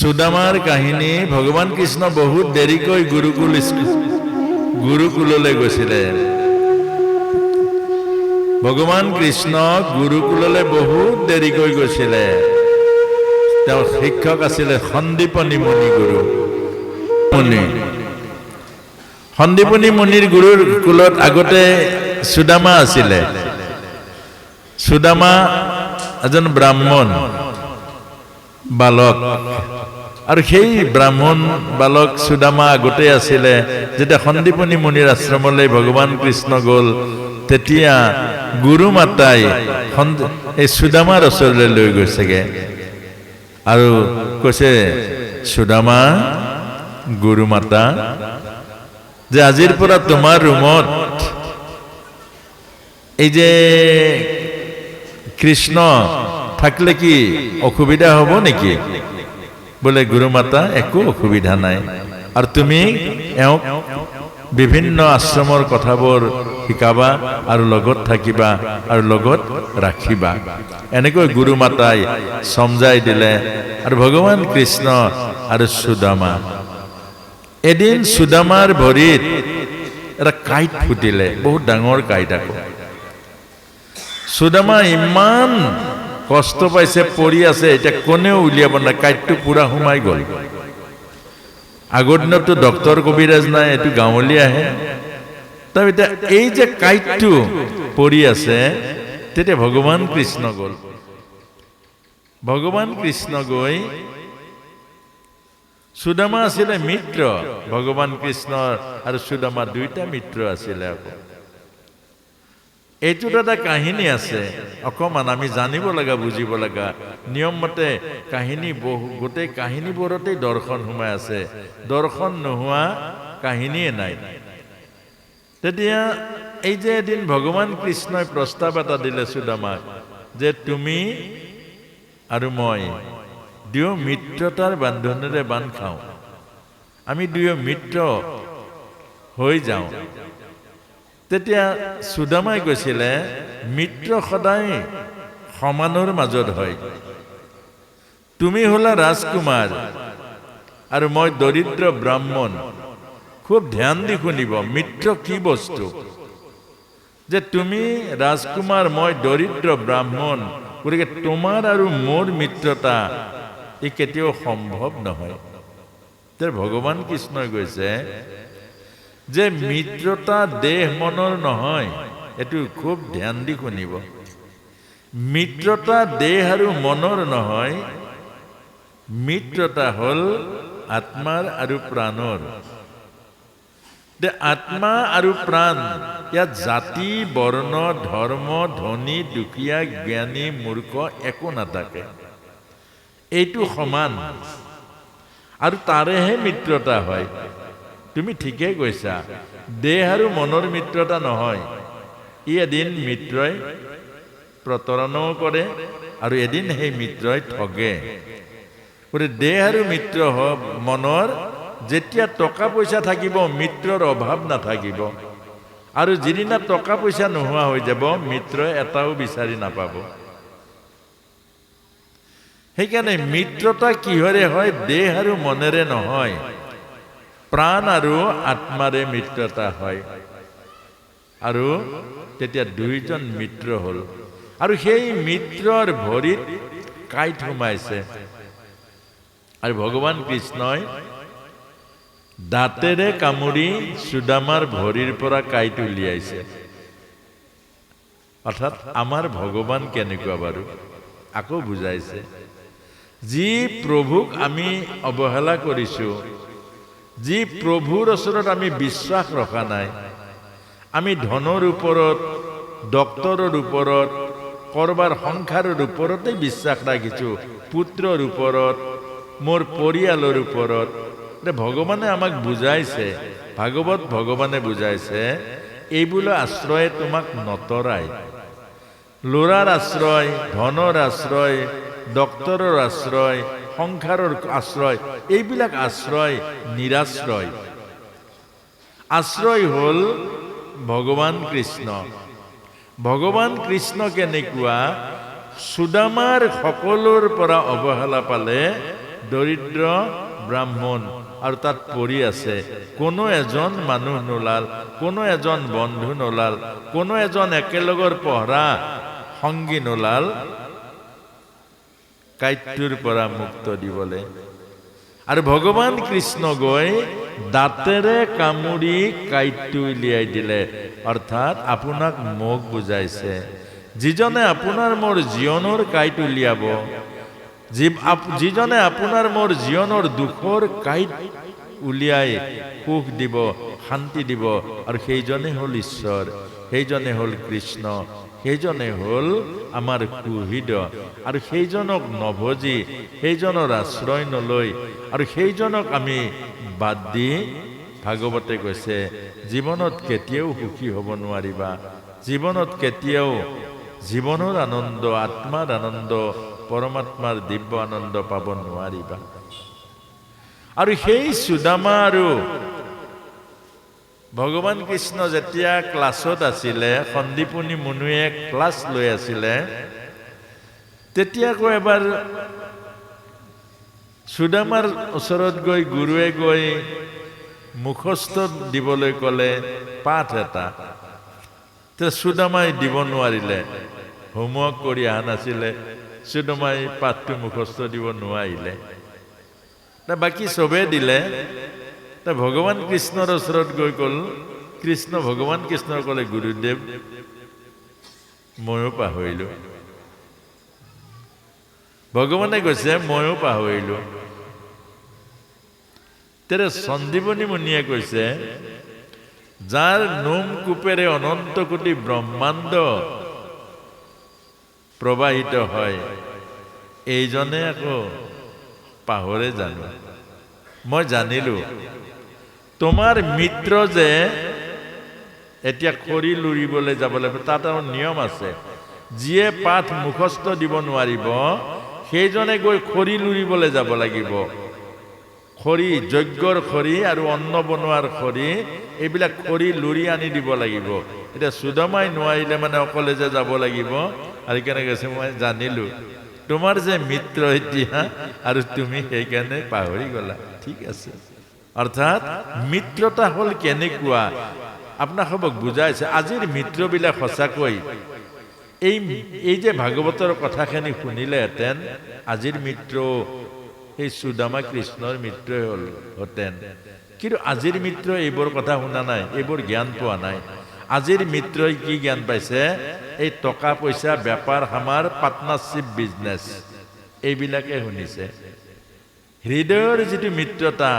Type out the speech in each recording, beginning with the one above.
সুদামাৰ কাহিনী ভগৱান কৃষ্ণ বহুত দেৰিকৈ গুৰুকুল গুৰুকুললৈ গৈছিলে। ভগৱান কৃষ্ণ গুৰুকুললৈ বহুত দেৰিকৈ গৈছিলে। তেওঁৰ শিক্ষক আছিলে সন্দীপনী মুনি গুৰু। মুনি। সন্দীপনী মুনিৰ গুৰুৰ কুলত আগতে সুদামা আছিলে। সুদামা এজন ব্ৰাহ্মণ। বালক। আৰু সেই ব্ৰাহ্মণ বালক সুদামা আগতে আছিলে, যেতিয়া সন্দীপনী মুনিৰ আশ্ৰমলৈ ভগৱান কৃষ্ণ গ'ল, তেতিয়া গুৰু মাতাই এই সুদামাৰ ওচৰলৈ লৈ গৈছেগে। আৰু কৈছে, সুদামা, গুৰু মাতা, যে আজিৰ পৰা তোমাৰ ৰুমত এই যে কৃষ্ণ থাকলে কি অসুবিধা হ'ব নেকি? বোলে গুৰু মাতা একো অসুবিধা নাই। আৰু তুমি এওঁক বিভিন্ন আশ্ৰমৰ কথাবোৰ শিকাবা আৰু লগত থাকিবা আৰু লগত ৰাখিবা। এনেকৈ গুৰু মাতাই সমজাই দিলে আৰু ভগৱান কৃষ্ণ আৰু সুদামা। এদিন সুদামাৰ ভৰিত এটা কাঁইট ফুটিলে, বহুত ডাঙৰ কাঁইট আকৌ। সুদামা ইমান কষ্ট পাইছে, পৰি আছে, এতিয়া কোনেও উলিয়াব নাই কাঁইটটো পুৰা সোমাই গ'ল। আগৰ দিনততো ডক্তৰ কবিৰাজ নাই, এইটো গাঁৱলী আহে। তাৰ এতিয়া এই যে কাঁইটটো পৰি আছে, তেতিয়া ভগৱান কৃষ্ণ গ'ল। ভগৱান কৃষ্ণ গৈ সুদামা আছিলে মিত্ৰ, ভগৱান কৃষ্ণৰ আৰু সুদামা দুইটা মিত্ৰ আছিলে আকৌ। এইটোত এটা কাহিনী আছে। অকণমান আমি জানিব লগা, বুজিব লগা। নিয়মমতে কাহিনী বহু, গোটেই কাহিনীবোৰতেই দৰ্শন সোমাই আছে। দৰ্শন নোহোৱা কাহিনীয়ে নাই। তেতিয়া এই যে এদিন ভগৱান কৃষ্ণই প্ৰস্তাৱ এটা দিলে সুদামাক যে তুমি আৰু মই দুয়ো মিত্ৰতাৰ বান্ধোনেৰে বান্ধ খাওঁ। আমি দুয়ো মিত্ৰ হৈ যাওঁ। তেতিয়া সুদামাই কৈছিলে, মিত্ৰ সদায় সমানৰ মাজত হয়। তুমি হলা ৰাজকুমাৰ আৰু মই দৰিদ্ৰ ব্ৰাহ্মণ। খুব ধ্যান দি শুনিব, মিত্ৰ কি বস্তু? যে তুমি ৰাজকুমাৰ, মই দৰিদ্ৰ ব্ৰাহ্মণ, গতিকে তোমাৰ আৰু মোৰ মিত্ৰতা ই কেতিয়াও সম্ভৱ নহয়। তেতিয়া ভগৱান কৃষ্ণই কৈছে যে মিত্ৰতা দেহ মনৰ নহয়, এইটো খুব ধ্যান দি শুনিব। মিত্ৰতা দেহ আৰু মনৰ নহয়, মিত্ৰতা হ'ল আত্মাৰ আৰু প্ৰাণৰ। আত্মা আৰু প্ৰাণ, ইয়াত জাতি, বৰ্ণ, ধৰ্ম, ধনী, দুখীয়া, জ্ঞানী, মূৰ্খ, একো নাথাকে। এইটো সমান। আৰু তাৰেহে মিত্ৰতা হয়। তুমি ঠিকেই কৈছা। দেহ আৰু মনৰ মিত্ৰতা নহয়। ই এদিন মিত্ৰই প্ৰতাৰণাও কৰে আৰু এদিন সেই মিত্ৰই ঠগে। গতিকে দেহ আৰু মিত্ৰ হ- মনৰ যেতিয়া টকা পইচা থাকিব, মিত্ৰৰ অভাৱ নাথাকিব। আৰু যিদিনা টকা পইচা নোহোৱা হৈ যাব, মিত্ৰই এটাও বিচাৰি নাপাব। সেইকাৰণে মিত্ৰতা কিহৰে হয়? দেহ আৰু মনেৰে নহয়। প্ৰাণ আৰু আত্মাৰে মিত্ৰতা হয়। আৰু তেতিয়া দুইজন মিত্ৰ হ'ল। আৰু সেই মিত্ৰৰ ভৰিত কাঁইট সোমাইছে। আৰু ভগৱান কৃষ্ণই দাঁতেৰে কামুৰি সুদামাৰ ভৰিৰ পৰা কাঁইট উলিয়াইছে। অৰ্থাৎ আমাৰ ভগৱান কেনেকুৱা বাৰু? আকৌ বুজাইছে। যি প্ৰভুক আমি অৱহেলা কৰিছোঁ যি প্ৰভুৰ ওচৰত আমি বিশ্বাস ৰখা নাই, আমি ধনৰ ওপৰত, ডক্তৰৰ ওপৰত, কৰবাৰ সংসাৰৰ ওপৰতেই বিশ্বাস ৰাখিছোঁ, পুত্ৰৰ ওপৰত, মোৰ পৰিয়ালৰ ওপৰত। ভগৱানে আমাক বুজাইছে, ভাগৱত ভগৱানে বুজাইছে এইবোলো আশ্ৰয়ে তোমাক নতৰাই। ল'ৰাৰ আশ্ৰয়, ধনৰ আশ্ৰয়, ডক্তৰৰ আশ্ৰয় সংসাৰৰ আশ্ৰয় এইবিলাক আশ্ৰয় নিৰাশ্ৰয় আশ্ৰয় হ'ল ভগৱান কৃষ্ণ। ভগৱান কৃষ্ণ কেনেকুৱা সুদামাৰ সকলোৰ পৰা অৱহেলা পালে দৰিদ্ৰ ব্ৰাহ্মণ আৰু তাত পৰি আছে। কোনো এজন মানুহ নোলাল, কোনো এজন বন্ধু নোলাল, কোনো এজন একেলগৰ পহৰা সংগী নোলাল কাইটটোৰ পৰা মুক্ত দিবলৈ। আৰু ভগৱান কৃষ্ণ গৈ দাঁতেৰে কামুৰি কাঁইটটো উলিয়াই দিলে। অৰ্থাৎ আপোনাক মোক বুজাইছে, যিজনে আপোনাৰ মোৰ জীৱনৰ কাঁইট উলিয়াব যিজনে আপোনাৰ মোৰ জীৱনৰ দুখৰ কাঁইট উলিয়াই সুখ দিব, শান্তি দিব, আৰু সেইজনে হ'ল ঈশ্বৰ, সেইজনে হ'ল কৃষ্ণ সেইজনে হ'ল আমাৰ কুহিদ আৰু সেইজনক নভজি, সেইজনৰ আশ্ৰয় নলৈ আৰু সেইজনক আমি বাদ দি ভাগৱতে কৈছে, জীৱনত কেতিয়াও সুখী হ'ব নোৱাৰিবা। জীৱনত কেতিয়াও জীৱনৰ আনন্দ, আত্মাৰ আনন্দ, পৰমাত্মাৰ দিব্য আনন্দ পাব নোৱাৰিবা। আৰু সেই সুদামা আৰু ভগৱান কৃষ্ণ যেতিয়া ক্লাছত আছিলে, সন্দীপনী মুনুৱে ক্লাছ লৈ আছিলে, তেতিয়া আকৌ এবাৰ সুদামাৰ ওচৰত গৈ গুৰুৱে গৈ মুখস্থ দিবলৈ ক'লে, পাঠ এটা। সুদামাই দিব নোৱাৰিলে। হোমৱৰ্ক কৰি অহা নাছিলে। সুদামাই পাঠটো মুখস্থ দিব নোৱাৰিলে। বাকী চবেই দিলে। তে ভগৱান কৃষ্ণৰ ওচৰত গৈ ক'ল, কৃষ্ণ ভগৱান কৃষ্ণৰ ক'লে, গুৰুদেৱ, ময়ো পাহৰিলো। ভগৱানে কৈছে, ময়ো পাহৰিলো। তেৰে সঞ্জীৱনী মুনিয়ে কৈছে, যাৰ নোম কোপেৰে অনন্ত কোটি ব্ৰহ্মাণ্ড প্ৰবাহিত হয়, এইজনে আকৌ পাহৰে জানো। মই জানিলো। তোমাৰ মিত্ৰ যে এতিয়া খৰি লুৰিবলৈ যাব লাগিব তাত আৰু নিয়ম আছে। যিয়ে পাঠ মুখস্থ দিব নোৱাৰিব, সেইজনে গৈ খৰি লুৰিবলৈ যাব লাগিব। খৰি, যজ্ঞৰ খৰি আৰু অন্ন বনোৱাৰ খৰি, এইবিলাক খৰি লুৰি আনি দিব লাগিব। এতিয়া সুদমাই নোৱাৰিলে মানে অকলে যে যাব লাগিব, আৰু সেইকাৰণে কৈছে মই জানিলো। তোমাৰ যে মিত্ৰ এতিয়া আৰু তুমি সেইকাৰণে পাহৰি গলা। ঠিক আছে। অৰ্থাৎ মিত্ৰতা হ'ল কেনেকুৱা? আপোনাক সবক বুজাইছে, আজিৰ মিত্ৰবিলাক সঁচাকৈ, এই এই যে ভাগৱতৰ কথাখিনি শুনিলেহেঁতেন, আজিৰ মিত্ৰ সেই সুদামা কৃষ্ণৰ মিত্ৰই হ'ল হতেন। কিন্তু আজিৰ মিত্ৰ এইবোৰ কথা শুনা নাই, এইবোৰ জ্ঞান পোৱা নাই। আজিৰ মিত্ৰই কি জ্ঞান পাইছে? এই টকা পইচা বেপাৰ সামাৰ পাৰ্টনাৰশ্বিপ বিজনেছ এইবিলাকে শুনিছে। হৃদয়ৰ যিটো মিত্ৰতা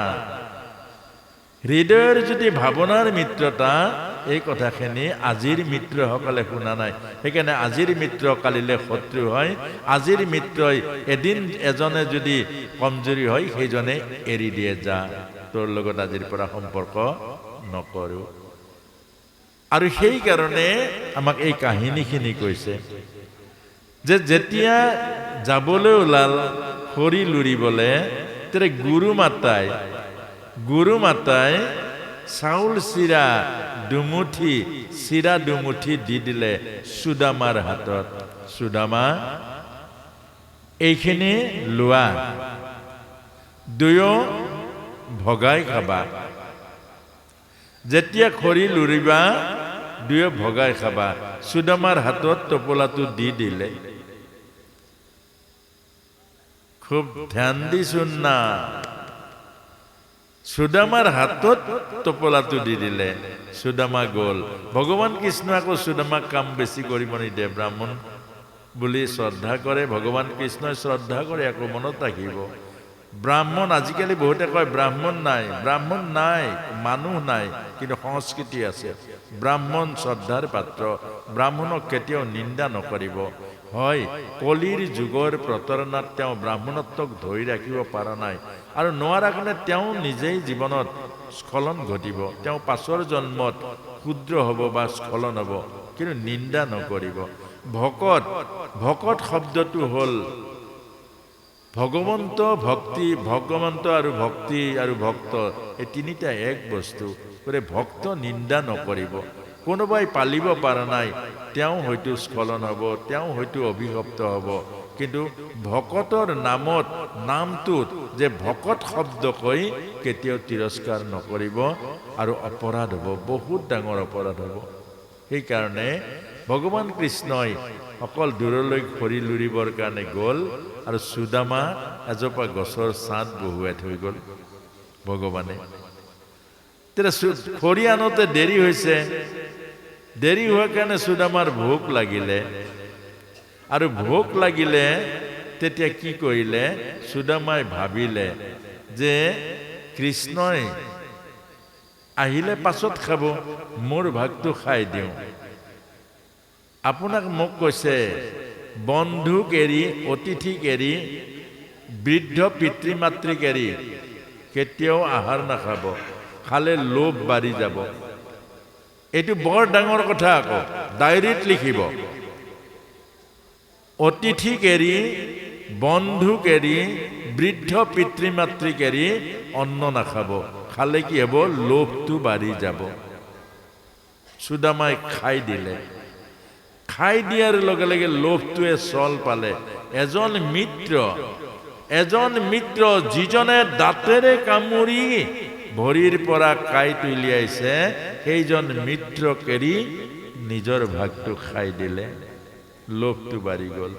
হৃদয়ৰ যদি ভাৱনাৰ মিত্ৰতা, এই কথাখিনি আজিৰ মিত্ৰসকলে শুনা নাই। সেইকাৰণে আজিৰ মিত্ৰ কালিলে শত্ৰু হয়। আজিৰ মিত্ৰই এদিন এজনে যদি কমজুৰি হয়, সেইজনে এৰি দিয়ে যা। তোৰ লগত আজিৰ পৰা সম্পৰ্ক নকৰো। আৰু সেইকাৰণে আমাক এই কাহিনীখিনি কৈছে যে যেতিয়া যাবলৈ ওলাল, খৰি লুৰিবলৈ তেতিয়া গুৰু মাতাই গুৰু মাতাই চাউল চিৰা দুমুঠি চিৰা দুমুঠি দি দিলে সুদামাৰ হাতত। সুদামা, এইখিনি লোৱা। দুয়ো ভগাই খাবা। যেতিয়া খৰি লুৰিবা, দুয়ো ভগাই খাবা। সুদামাৰ হাতত টোপোলাটো দি দিলে। খুব ধ্যান দি শুননা সুদামাৰ হাতত টোপোলাটো দি দিলে। সুদামা গ'ল। ভগৱান কৃষ্ণ আকৌ সুদামাক কাম বেছি কৰিব নিদিয়ে, ব্ৰাহ্মণ বুলি শ্ৰদ্ধা কৰে। ভগৱান কৃষ্ণই শ্ৰদ্ধা কৰে আকৌ মনত ৰাখিব। ব্ৰাহ্মণ আজিকালি বহুতে কয়, ব্ৰাহ্মণ নাই ব্ৰাহ্মণ নাই, মানুহ নাই, কিন্তু সংস্কৃতি আছে। ব্ৰাহ্মণ শ্ৰদ্ধাৰ পাত্ৰ। ব্ৰাহ্মণক কেতিয়াও নিন্দা নকৰিব। হয়, কলিৰ যুগৰ প্ৰতাৰণাত তেওঁ ব্ৰাহ্মণত্বক ধৰি ৰাখিব পৰা নাই। আৰু নোৱাৰা কাৰণে তেওঁ নিজেই জীৱনত স্খলন ঘটিব। তেওঁ পাছৰ জন্মত ক্ষুদ্ৰ হ'ব বা স্খলন হ'ব, কিন্তু নিন্দা নকৰিব। ভকত ভকত শব্দটো হ'ল ভগৱন্ত ভক্তি, ভগৱন্ত আৰু ভক্তি আৰু ভক্ত, এই তিনিটা এক বস্তু। গতিকে ভক্ত নিন্দা নকৰিব। কোনোবাই পালিব পৰা নাই, তেওঁ হয়তো স্খলন হ'ব, তেওঁ হয়তো অভিশপ্ত হ'ব। কিন্তু ভকতৰ নামত নামটোত যে ভকত শব্দ কৈ কেতিয়াও তিৰস্কাৰ নকৰিব আৰু অপৰাধ হ'ব, বহুত ডাঙৰ অপৰাধ হ'ব। সেইকাৰণে ভগৱান কৃষ্ণই অকল দূৰলৈ খৰি লুৰিবৰ কাৰণে গ'ল আৰু সুদামা এজোপা গছৰ ছাঁত বহুৱাই থৈ গ'ল। ভগৱানে। তেতিয়া খৰি আনোতে দেৰি হৈছে। দেৰি হোৱাৰ কাৰণে সুদামাৰ ভোক লাগিলে। আৰু ভোক লাগিলে তেতিয়া কি কৰিলে? সুদামাই ভাবিলে যে কৃষ্ণই আহিলে পাছত খাব, মোৰ ভাগটো খাই দিওঁ। আপোনাক মোক কৈছে, বন্ধুক এৰি, অতিথিক এৰি, বৃদ্ধ পিতৃ মাতৃক এৰি, কেতিয়াও আহাৰ নাখাব, খালে লোভ বাঢ়ি যাব। এইটো বৰ ডাঙৰ কথা আকৌ, ডায়েৰীত লিখিব। অতিথিক এৰি বন্ধুক এৰি বৃদ্ধ পিতৃ মাতৃক এৰি অন্ন নাখাব। খালে কি হ'ব? লোভটো বাঢ়ি যাব। সুদামাই খাই দিলে। খাই দিয়াৰ লগে লগে লোভটোৱে চল পালে। এজন মিত্ৰ এজন মিত্ৰ যিজনে দাঁতেৰে কামুৰি ভৰিৰ পৰা কাঁইট উলিয়াইছে, সেইজন মিত্ৰক এৰি নিজৰ ভাগটো খাই দিলে। লোভটো বাঢ়ি গ'ল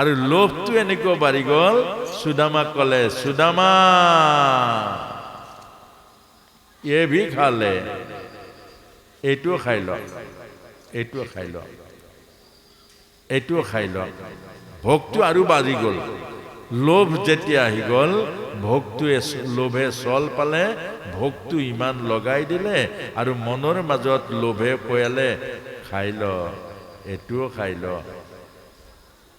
আৰু লোভটো এনেকুৱা বাঢ়ি গ'ল সুদামাক ক'লে, সুদামা। এ ভি খালে এইটোও খাই ল এইটোও খাই ল এইটোও খাই ল ভোগটো আৰু বাঢ়ি গ'ল লোভ যেতিয়া আহি গ'ল ভোগটোৱে লোভে চল পালে, ভোগটো ইমান লগাই দিলে, আৰু মনৰ মাজত লোভে পয়ালে খাই ল এইটোও খাই ল।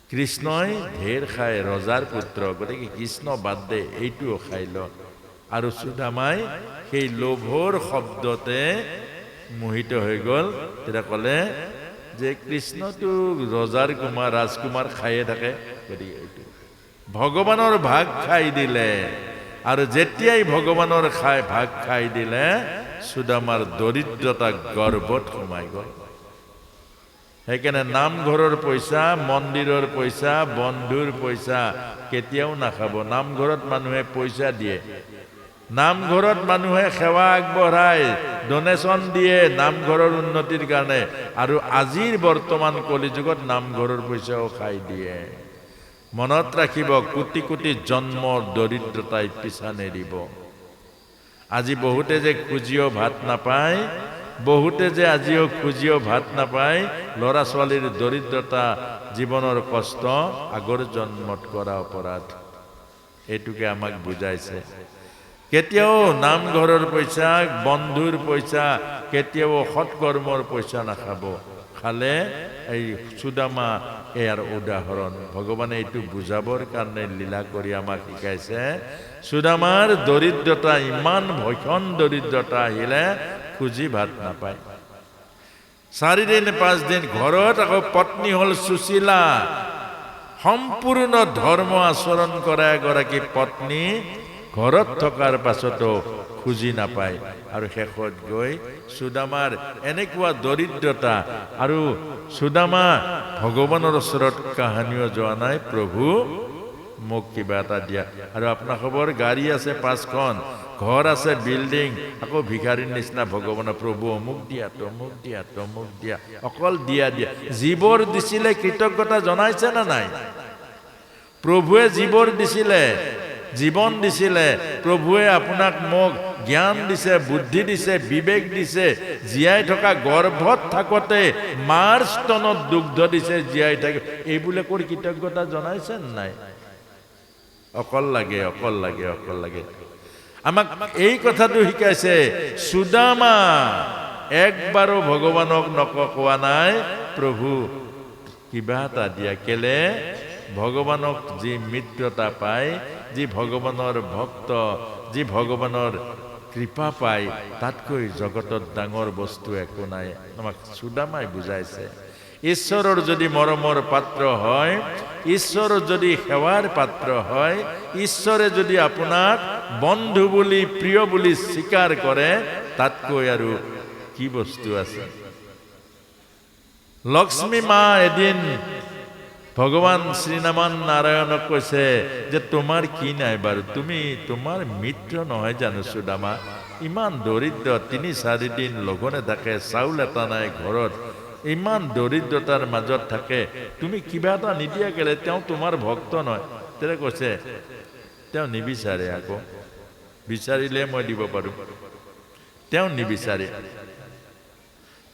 কৃষ্ণই ঢেৰ খায়, ৰজাৰ পুত্ৰ। গতিকে কৃষ্ণ বাদ দে, এইটোও খাই ল। আৰু সুদামাই সেই লোভৰ শব্দতে মোহিত হৈ গ'ল। তেতিয়া ক'লে যে কৃষ্ণটো ৰজাৰ কুমাৰ, ৰাজকুমাৰ খায়ে থাকে। গতিকে এইটো। ভগৱানৰ ভাগ খাই দিলে। আৰু যেতিয়াই ভগৱানৰ খাই ভাগ খাই দিলে, সুদামাৰ দৰিদ্ৰতা গৰ্ভত সোমাই গ'ল। সেইকাৰণে নামঘৰৰ পইচা, মন্দিৰৰ পইচা, বন্ধুৰ পইচা কেতিয়াও নাখাব। নামঘৰত মানুহে পইচা দিয়ে। নামঘৰত মানুহে সেৱা আগবঢ়ায় ডনেশ্যন দিয়ে নামঘৰৰ উন্নতিৰ কাৰণে। আৰু আজিৰ বৰ্তমান কলিযুগত নামঘৰৰ পইচাও খাই দিয়ে। মনত ৰাখিব, কোটি কোটি জন্মৰ দৰিদ্ৰতাই পিছা নেৰিব আজি বহুতে যে খুজিও ভাত নাপায় বহুতে যে আজিও খুজিও ভাত নাপায় ল'ৰা ছোৱালীৰ দৰিদ্ৰতা জীৱনৰ কষ্ট, আগৰ জন্মত কৰা অপৰাধ। এইটোকে আমাক বুজাইছে। কেতিয়াও নামঘৰৰ পইচা, বন্ধুৰ পইচা, কেতিয়াও সৎকৰ্মৰ পইচা নাখাব। খালে এই সুদামা ইয়াৰ উদাহৰণ। ভগৱানে এইটো বুজাবৰ কাৰণে লীলা কৰি আমাক শিকাইছে। সুদামাৰ দৰিদ্ৰতা, ইমান ভীষণ দৰিদ্ৰতা আহিলে খুজি ভাত নাপায়। চাৰিদিন, পাঁচদিন ঘৰত আকৌ পত্নী হ'ল সুশীলা। সম্পূৰ্ণ ধৰ্ম আচৰণ কৰা এগৰাকী পত্নী ঘৰত থকাৰ পাছতো খুজি নাপায় আৰু শেষত গৈ সুদামাৰ এনেকুৱা দৰিদ্ৰতা আৰু সুদামা ভগৱানৰ ওচৰত কাহানিও যোৱা নাই, প্ৰভু, মোক কিবা এটা দিয়া। আৰু আপোনাৰ খবৰ, গাড়ী আছে পাঁচখন। ঘৰ আছে বিল্ডিং আকৌ ভিখাৰীৰ নিচিনা ভগৱানৰ প্ৰভু, অমুক দিয়া, তমুক দিয়া তমুক দিয়া, অকল দিয়া দিয়া। যিবোৰ দিছিলে কৃতজ্ঞতা জনাইছে নে নাই? প্ৰভুৱে যিবোৰ দিছিলে, জীৱন দিছিলে, প্ৰভুৱে আপোনাক মোক জ্ঞান দিছে, বুদ্ধি দিছে, বিবেক দিছে, জীয়াই থকা গৰ্ভত থাকোঁতে মাৰ স্তনত দুগ্ধ দিছে, জীয়াই থাকে। এইবিলাক কৰি কৃতজ্ঞতা জনাইছে নাই? অকল লাগে অকল লাগে অকল লাগে। আমাক এই কথাটো শিকাইছে, সুদামা, একবাৰো ভগৱানক নক কোৱা নাই, প্ৰভু। কিবা এটা দিয়া, কেলে? ভগৱানক যি মিত্ৰতা পায়, যি ভগৱানৰ ভক্ত, যি ভগৱানৰ কৃপা পায়, তাতকৈ জগতত ডাঙৰ বস্তু একো নাই। আমাক সুদামাই বুজাইছে। ঈশ্বৰৰ যদি মৰমৰ পাত্ৰ হয় ঈশ্বৰৰ যদি সেৱাৰ পাত্ৰ হয় ঈশ্বৰে যদি আপোনাক বন্ধু বুলি প্ৰিয় বুলি স্বীকাৰ কৰে, তাতকৈ আৰু কি বস্তু আছে? লক্ষ্মী মা এদিন ভগৱান শ্ৰীনাৰায়ণ নাৰায়ণক কৈছে যে, তোমাৰ কি নাই বাৰু? তুমি, তোমাৰ মিত্ৰ নহয় জানো সুদামা? ইমান দৰিদ্ৰ তিনি চাৰিদিন লঘনে থাকে, চাউল এটা নাই ঘৰত ইমান দৰিদ্ৰতাৰ মাজত থাকে। তুমি কিবা এটা নিদিয়া গেলে তেওঁ তোমাৰ ভক্ত নহয়। তেতিয়া কৈছে, তেওঁ নিবিচাৰে আকৌ। বিচাৰিলে মই দিব পাৰোঁ। তেওঁ নিবিচাৰে।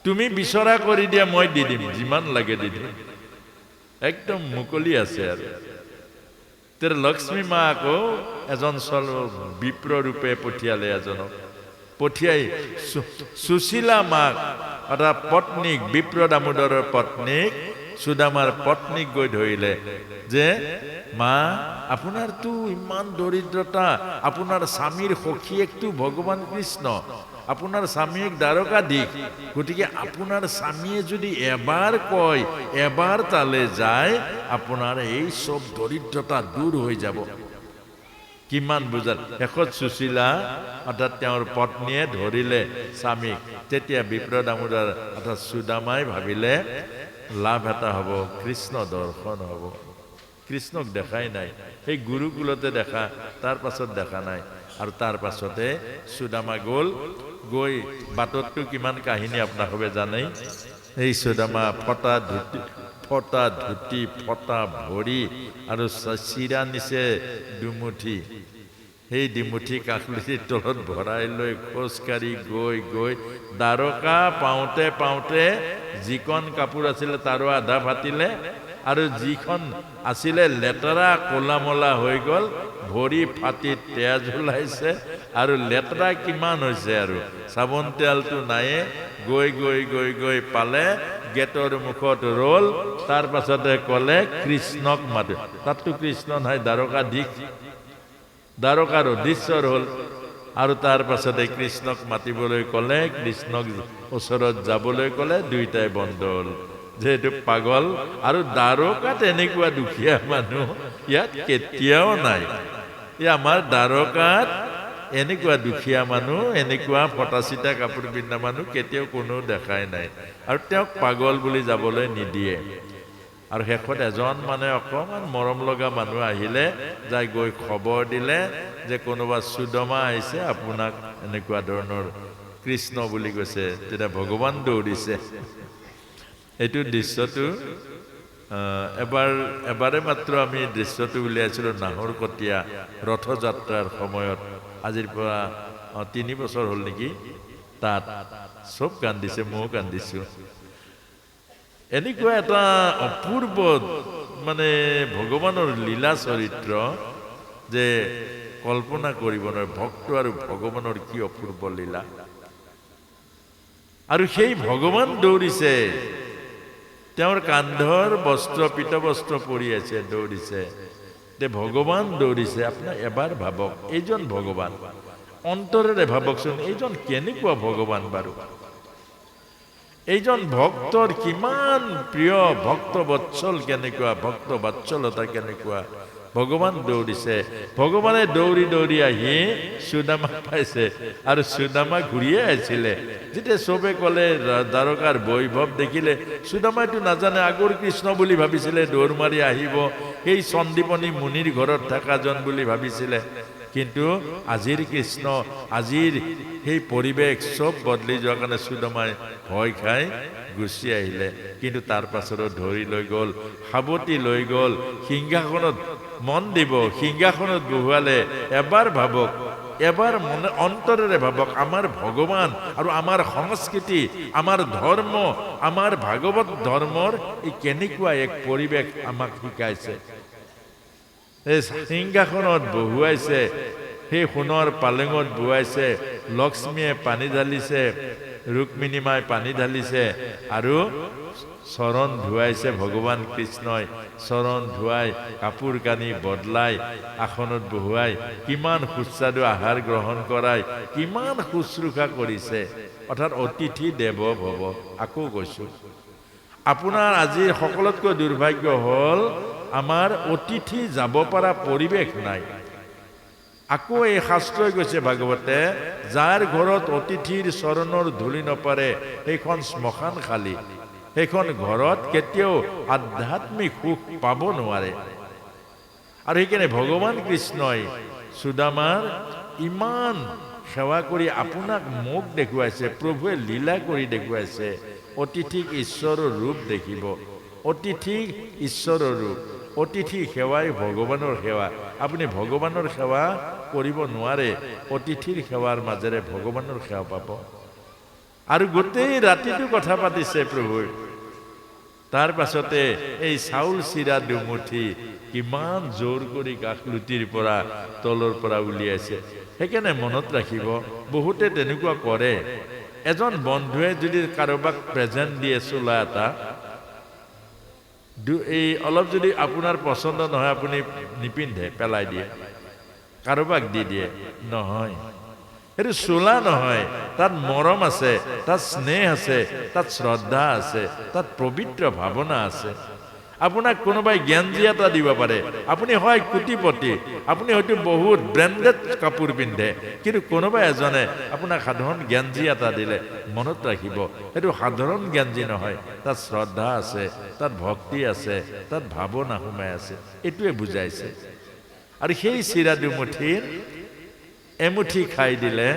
তুমি বিচৰা কৰি দিয়া মই দি দিম, যিমান লাগে দি দিম। একদম মুকলি আছে আৰু। তেৰ লক্ষ্মী মা আকৌ এজন চল বিপ্ৰ ৰূপে পঠিয়ালে এজনক। পঠিয়াই। সুশীলা মাক অৰ্থাৎ পত্নীক বিপ্ৰ দামোদৰৰ পত্নীক, সুদামাৰ পত্নীক গৈ ধৰিলে যে, মা, আপোনাৰতো ইমান দৰিদ্ৰতা, আপোনাৰ স্বামীৰ সখীয়েকটো ভগৱান কৃষ্ণ, আপোনাৰ স্বামীক দ্বাৰকা দিশ গতিকে আপোনাৰ স্বামীয়ে যদি এবাৰ কয়, এবাৰ তালে যায়, আপোনাৰ এই চব দৰিদ্ৰতা দূৰ হৈ যাব। কিমান বুজাত শেষত সুশীলা অৰ্থাৎ তেওঁৰ পত্নীয়ে ধৰিলে স্বামীক তেতিয়া বিপ্ৰ দামোদৰ অৰ্থাৎ সুদামাই ভাবিলে, লাভ এটা হ'ব, কৃষ্ণ দৰ্শন হ'ব। কৃষ্ণক দেখাই নাই, সেই গুৰুকুলতে দেখা, তাৰ পাছত দেখা নাই। আৰু তাৰ পাছতে সুদামা গ'ল, গৈ বাটতটো কিমান কাহিনী আপোনালোকে জানেই? এই সুদামা ফটা ধুতি ফটা ধুতি, ফটা ভৰি আৰু চিৰা নিছে দুমুঠি সেই ডিমুঠি কাষলুটিৰ তলত ভৰাই লৈ খোজকাঢ়ি গৈ গৈ দ্বাৰকা পাওঁতে পাওঁতে যিখন কাপোৰ আছিলে তাৰো আধা ফাটিলে আৰু যিখন আছিলে লেতেৰা ক'লা মলা হৈ গ'ল, ভৰি ফাটি তেজ ওলাইছে আৰু লেতেৰা কিমান হৈছে আৰু? চাবোন তেলটো নায়ে, গৈ গৈ গৈ গৈ পালে গেটৰ মুখত ৰ'ল, তাৰ পাছতে ক'লে কৃষ্ণক মাতে। তাততো কৃষ্ণ নাই দ্বাৰকাধীশ দ্বাৰকাৰ অধীশ্বৰ হ'ল আৰু তাৰ পাছতে কৃষ্ণক মাতিবলৈ ক'লে, কৃষ্ণক ওচৰত যাবলৈ ক'লে, দুইটাই বন্ধ হ'ল। যিহেতু পাগল আৰু দ্বাৰকাত এনেকুৱা দুখীয়া মানুহ, ইয়াত কেতিয়াও নাই। এই আমাৰ দ্বাৰকাত এনেকুৱা দুখীয়া মানুহ এনেকুৱা ফটা চিটা কাপোৰ পিন্ধা মানুহ কেতিয়াও কোনো দেখাই নাই। আৰু তেওঁক পাগল বুলি যাবলৈ নিদিয়ে। আৰু শেষত এজন মানে অকণমান মৰম লগা মানুহ আহিলে, যাই গৈ খবৰ দিলে যে কোনোবা সুদমা আহিছে, আপোনাক এনেকুৱা ধৰণৰ কৃষ্ণ বুলি কৈছে, তেতিয়া ভগৱান দৌৰিছে। এইটো দৃশ্যটো এবাৰ, এবাৰে মাত্ৰ আমি দৃশ্যটো উলিয়াইছিলোঁ নাহৰ কটীয়া ৰথযাত্ৰাৰ সময়ত। আজিৰ পৰা তিনি বছৰ হ'ল নেকি? তাত চব কান্দিছে, ময়ো কান্দিছোঁ। এনেকুৱা এটা অপূৰ্ব মানে ভগৱানৰ লীলা চৰিত্ৰ যে কল্পনা কৰিব নোৱাৰে, ভক্ত আৰু ভগৱানৰ কি অপূৰ্ব লীলা। আৰু সেই ভগৱান দৌৰিছে, তেওঁৰ কান্ধৰ বস্ত্ৰ পীত বস্ত্ৰ পৰি আছে, দৌৰিছে। তে ভগৱান দৌৰিছে আপোনাৰ এবাৰ ভাবক এইজন ভগৱান অন্তৰেৰে ভাবকচোন এইজন কেনেকুৱা ভগৱান বাৰু? এইজন ভক্তৰ কিমান প্ৰিয় ভক্ত বৎসল কেনেকুৱা ভক্ত বাৎসলতা কেনেকুৱা? ভগৱান দৌৰিছে। ভগৱানে দৌৰি দৌৰি আহি সুদামা পাইছে আৰু সুদামা ঘূৰিয়ে আহিছিলে। যেতিয়া চবে ক'লে দ্বাৰকাৰ বৈভৱ দেখিলে, সুদামাইতো নাজানে, আগৰ কৃষ্ণ বুলি ভাবিছিলে, দৌৰ মাৰি আহিব। সেই চন্দীপনী মুনিৰ ঘৰত থকাজন বুলি ভাবিছিলে। কিন্তু আজিৰ কৃষ্ণ, আজিৰ সেই পৰিৱেশ চব বদলি যোৱাৰ কাৰণে সুদমাই ভয় খাই গুচি আহিলে। কিন্তু তাৰ পাছতো ধৰি লৈ গ'ল, সাৱটি লৈ গ'ল, সিংহাসনত মন দিব, সিংহাসনত বহুৱালে, এবাৰ ভাবক, এবাৰ মনে, অন্তৰেৰে ভাবক, আমাৰ ভগৱান আৰু আমাৰ সংস্কৃতি, আমাৰ ধৰ্ম, আমাৰ ভাগৱত ধৰ্মৰ এই কেনেকুৱা এক পৰিৱেশ আমাক শিকাইছে। সিংহাসনত বহুৱাইছে, সেই সোণৰ পালেঙত বহুৱাইছে, লক্ষ্মীয়ে পানী ঢালিছে ৰুক্মিণী মাই পানী ঢালিছে আৰু চৰণ ধুৱাইছে ভগৱান কৃষ্ণই চৰণ ধুৱাই, কাপোৰ কানি বদলাই, আসনত বহুৱাই, কিমান সুস্বাদু আহাৰ গ্ৰহণ কৰাই, কিমান শুশ্ৰূষা কৰিছে। অৰ্থাৎ অতিথি দেৱ ভৱ, আকৌ কৈছোঁ। আপোনাৰ আজি সকলোতকৈ দুৰ্ভাগ্য হ'ল, আমাৰ অতিথি যাব পৰা পৰিৱেশ নাই। আকৌ এই শাস্ত্ৰই কৈছে, ভাগৱতে, যাৰ ঘৰত অতিথিৰ চৰণৰ ধূলি নপৰে, সেইখন শ্মশান খালী। সেইখন ঘৰত কেতিয়াও আধ্যাত্মিক সুখ পাব নোৱাৰে। আৰু সেইকাৰণে ভগৱান কৃষ্ণই সুদামাৰ ইমান সেৱা কৰি আপোনাক মোক দেখুৱাইছে, প্ৰভুৱে লীলা কৰি দেখুৱাইছে, অতিথিক ঈশ্বৰৰ ৰূপ দেখিব, অতিথিক ঈশ্বৰৰ ৰূপ, অতিথি সেৱাই ভগৱানৰ সেৱা। আপুনি ভগৱানৰ সেৱা কৰিব নোৱাৰে, অতিথিৰ সেৱাৰ মাজেৰে ভগৱানৰ সেৱা পাব। আৰু গোটেই ৰাতিটো কথা পাতিছে প্ৰভুৱে। তাৰ পাছতে এই চাউল, চিৰা, দুমুঠি কিমান জোৰ কৰি কাষলুটিৰ পৰা তলৰ পৰা উলিয়াইছে। সেইকাৰণে মনত ৰাখিব, বহুতে তেনেকুৱা কৰে। এজন বন্ধুৱে যদি কাৰোবাক প্ৰেজেণ্ট দিয়ে চোলা এটা এই অলপ যদি আপোনাৰ পচন্দ নহয়, আপুনি নিপিন্ধে, পেলাই দিয়ে। কাৰোবাক দি দিয়ে। নহয়। সেইটো চোলা নহয় তাত মৰম আছে তাত স্নেহ আছে তাত শ্ৰদ্ধা আছে তাত পবিত্ৰ ভাৱনা আছে। আপোনাক কোনোবাই জ্ঞানজি এটা দিব পাৰে। আপুনি হয় কোটিপতি। আপুনি হয়তো বহুত ব্ৰেণ্ডেড কাপোৰ পিন্ধে। কিন্তু কোনোবা এজনে আপোনাক সাধাৰণ জ্ঞানজি এটা দিলে, মনত ৰাখিব। সেইটো সাধাৰণ জ্ঞানজি নহয়। তাত শ্ৰদ্ধা আছে, তাত ভক্তি আছে, তাত ভাৱনা সোমাই আছে। এইটোৱে বুজাইছে। আৰু সেই চিৰা দুমুঠিৰ এমুঠি খাই দিলে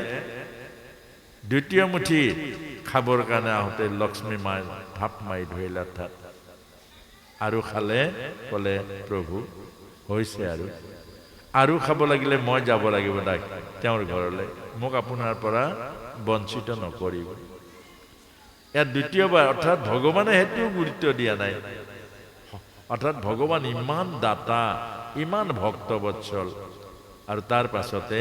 দ্বিতীয় মুঠি খাবৰ কাৰণে আহোঁতে লক্ষ্মী মায়ে ভাপ মাৰি ধৰিলে অৰ্থাৎ আৰু খালে, ক'লে, প্ৰভু, হৈছে আৰু। আৰু খাব লাগিলে মই যাব লাগিব তাক তেওঁৰ ঘৰলৈ। মোক আপোনাৰ পৰা বঞ্চিত নকৰিব। ইয়াত দ্বিতীয়বাৰ, অৰ্থাৎ ভগৱানে সেইটোও গুৰুত্ব দিয়া নাই। অৰ্থাৎ ভগৱান ইমান দাতা, ইমান ভক্তবৎসল। আৰু তাৰ পাছতে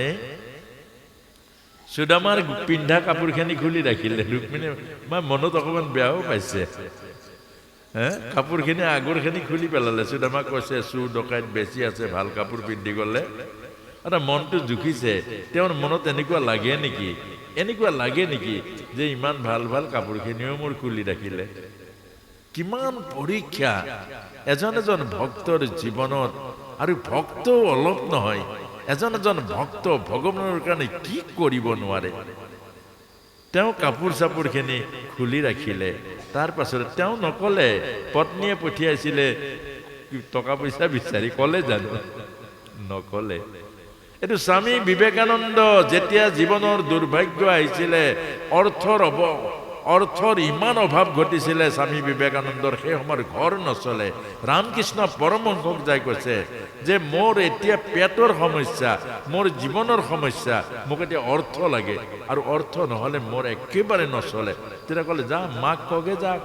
সুদামাৰ পিন্ধা কাপোৰখিনি খুলি ৰাখিলে। ৰুক্মিণী, মই মনত অকণমান বেয়াও পাইছে। কাপোৰখিনি, আগৰখিনি খুলি পেলালে। সুদামাক কৈছে, চুৰ ডকাইত বেছি আছে, ভালো কাপোৰ পিন্ধি গ'লে। এটা মনটো জুখিছে। তেওঁৰ মনত এনেকুৱা লাগে নেকি? এনেকুৱা লাগে নেকি যে ইমান ভালো ভালো কাপোৰখিনিও মোৰ খুলি ৰাখিলে? কিমান পৰীক্ষা! এজন এজন ভক্তৰ জীৱনত আৰু ভক্ত অলপ নহয়। এজন এজন ভক্ত ভগৱানৰ কাৰণে কি কৰিব নোৱাৰে? তেওঁ কাপোৰ চাপোৰখিনি খুলি ৰাখিলে। তাৰ পাছতে তেওঁ নকলে, পত্নীয়ে পঠিয়াইছিলে, টকা পইচা বিচাৰি ক'লে জানো? নকলে। এইটো স্বামী বিবেকানন্দ যেতিয়া জীৱনৰ দুৰ্ভাগ্য আহিছিলে, অৰ্থৰ অব অৰ্থৰ ইমান অভাৱ ঘটিছিলে স্বামী বিবেকানন্দৰ, সেই সময়ত ঘৰ নচলে। ৰামকৃষ্ণ পৰমহংসক যাই কৈছে যে, মোৰ এতিয়া পেটৰ সমস্যা, মোৰ জীৱনৰ সমস্যা, মোক এতিয়া অৰ্থ লাগে। আৰু অৰ্থ নহ'লে মোৰ একেবাৰে নচলে। তেতিয়া ক'লে, যা, মাক কগে যা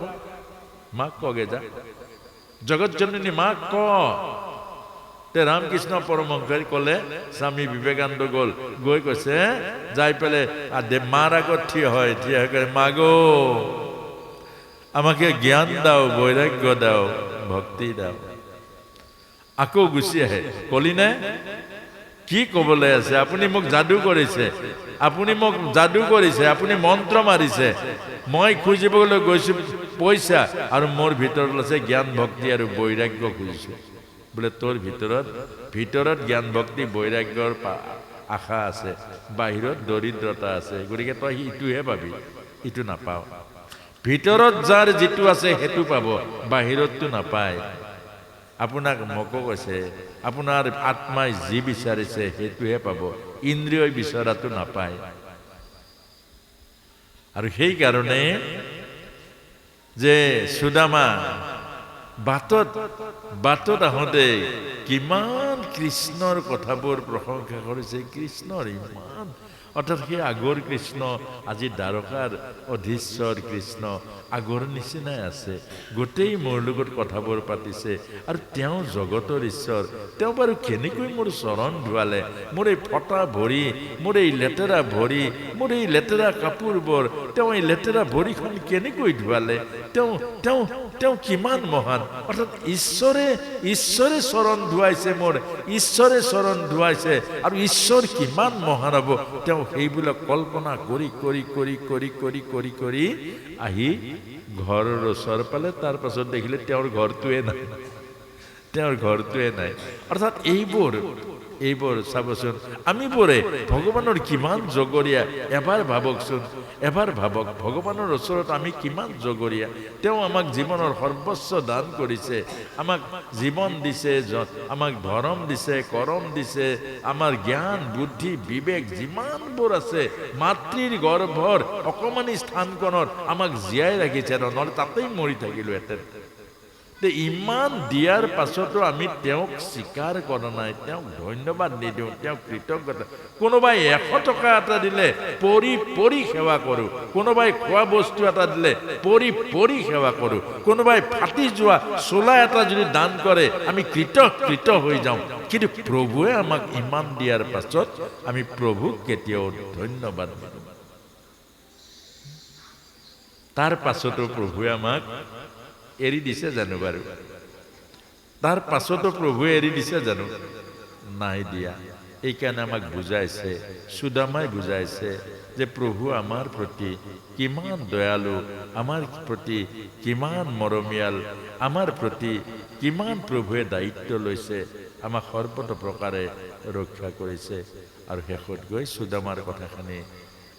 মাক কগে যা। জগতজননী মাক ক। তে ৰামকৃষ্ণ পৰমহংসই ক'লে স্বামী বিবেকানন্দ গ'ল, গৈ কৈছে যাই পেলাই আ দে, মাৰ আগত থিয় হয় থিয় হৈ কয় মাগো, আমাকে জ্ঞান দাও বৈৰাগ্য দাও, ভক্তি দাও। আকৌ গুচি আহে, কলি নে? কি ক'বলৈ আছে? আপুনি মোক যাদু কৰিছে, আপুনি মোক যাদু কৰিছে, আপুনি মন্ত্ৰ মাৰিছে। মই খুজিবলৈ গৈছো পইচা, আৰু মোৰ ভিতৰত আছে জ্ঞান, ভক্তি, আৰু বৈৰাগ্য খুজিছো। বোলে তোৰ ভিতৰত ভিতৰত জ্ঞান ভক্তি বৈৰাগ্যৰ আশা আছে, বাহিৰত দৰিদ্ৰতা আছে, গতিকে তই ইটোহে পাবি, ইটো নাপাওঁ। ভিতৰত যাৰ যিটো আছে সেইটো পাব বাহিৰততো নাপায়। আপোনাক মোকো কৈছে, আপোনাৰ আত্মাই যি বিচাৰিছে সেইটোহে পাব ইন্দ্ৰিয়ই বিচৰাটো নাপায়। আৰু সেইকাৰণে যে সুদামা বাটত বাটত আহোঁতে কিমান কৃষ্ণৰ কথাবোৰ প্ৰশংসা কৰিছে, কৃষ্ণৰ ইমান। অৰ্থাৎ সেই আগৰ কৃষ্ণ, আজি দ্বাৰকাৰ অধীশ্বৰ কৃষ্ণ, আগৰ নিচিনাই আছে। গোটেই মোৰ লগত কথাবোৰ পাতিছে আৰু তেওঁ জগতৰ ঈশ্বৰ। তেওঁ বাৰু কেনেকৈ মোৰ চৰণ ধোৱালে, মোৰ এই ফটা ভৰি, মোৰ এই লেতেৰা ভৰি, মোৰ এই লেতেৰা কাপোৰবোৰ, তেওঁ এই লেতেৰা ভৰিখন কেনেকৈ ধোৱালে? তেওঁ তেওঁ তেওঁ কিমান মহান? অৰ্থাৎ ঈশ্বৰে ঈশ্বৰে চৰণ ধুৱাইছে মোৰ। ঈশ্বৰে চৰণ ধুৱাইছে। আৰু ঈশ্বৰ কিমান মহান হ'ব? তেওঁ সেইবিলাক কল্পনা কৰি কৰি কৰি কৰি কৰি কৰি কৰি আহি ঘৰৰ ওচৰ পালে। তাৰ পাছত দেখিলে তেওঁৰ ঘৰটোৱে নাই। তেওঁৰ ঘৰটোৱে নাই। অৰ্থাৎ এইবোৰ এইবোৰ চাবচোন। আমিবোৰে ভগৱানৰ কিমান জগৰীয়া, এবাৰ ভাবকচোন, এবাৰ ভাবক, ভগৱানৰ ওচৰত আমি কিমান জগৰীয়া। তেওঁ আমাক জীৱনৰ সৰ্বস্ব দান কৰিছে, আমাক জীৱন দিছে আমাক ধৰম দিছে, কৰম দিছে, আমাৰ জ্ঞান, বুদ্ধি, বিবেক যিমানবোৰ আছে, মাতৃৰ গৰ্ভৰ অকণমানি স্থানকণত আমাক জীয়াই ৰাখিছে, নহ'লে তাতেই মৰি থাকিলোহেঁতেন। তে ইমান দিয়াৰ পাছতো আমি তেওঁক স্বীকাৰ কৰা নাই, তেওঁক ধন্যবাদ নিদিওঁ, তেওঁক কৃতজ্ঞতা। কোনোবাই এশ টকা এটা দিলে, পৰি পৰি সেৱা কৰোঁ। কোনোবাই খোৱা বস্তু এটা দিলে, পৰি পৰি সেৱা কৰোঁ। কোনোবাই ফাটি যোৱা চোলা এটা যদি দান কৰে, আমি কৃত কৃত হৈ যাওঁ। কিন্তু প্ৰভুৱে আমাক ইমান দিয়াৰ পাছত, আমি প্ৰভুক কেতিয়াও ধন্যবাদ তাৰ পাছতো প্ৰভুৱে আমাক এৰি দিছে জানো বাৰু? তাৰ পাছতো প্ৰভুৱে এৰি দিছে জানো? নাই দিয়া। এইকাৰণে আমাক বুজাইছে, সুদামাই বুজাইছে যে প্ৰভু আমাৰ প্ৰতি কিমান দয়ালু, আমাৰ প্ৰতি কিমান মৰমীয়াল, আমাৰ প্ৰতি কিমান প্ৰভুৱে দায়িত্ব লৈছে, আমাক সৰ্বত প্ৰকাৰে ৰক্ষা কৰিছে। আৰু শেষত গৈ সুদামাৰ কথাখিনি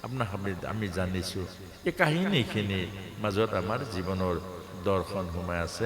আপোনাক আমি জানিছোঁ। এই কাহিনীখিনিৰ মাজত আমাৰ জীৱনৰ দৰ্শন সোমাই আছে।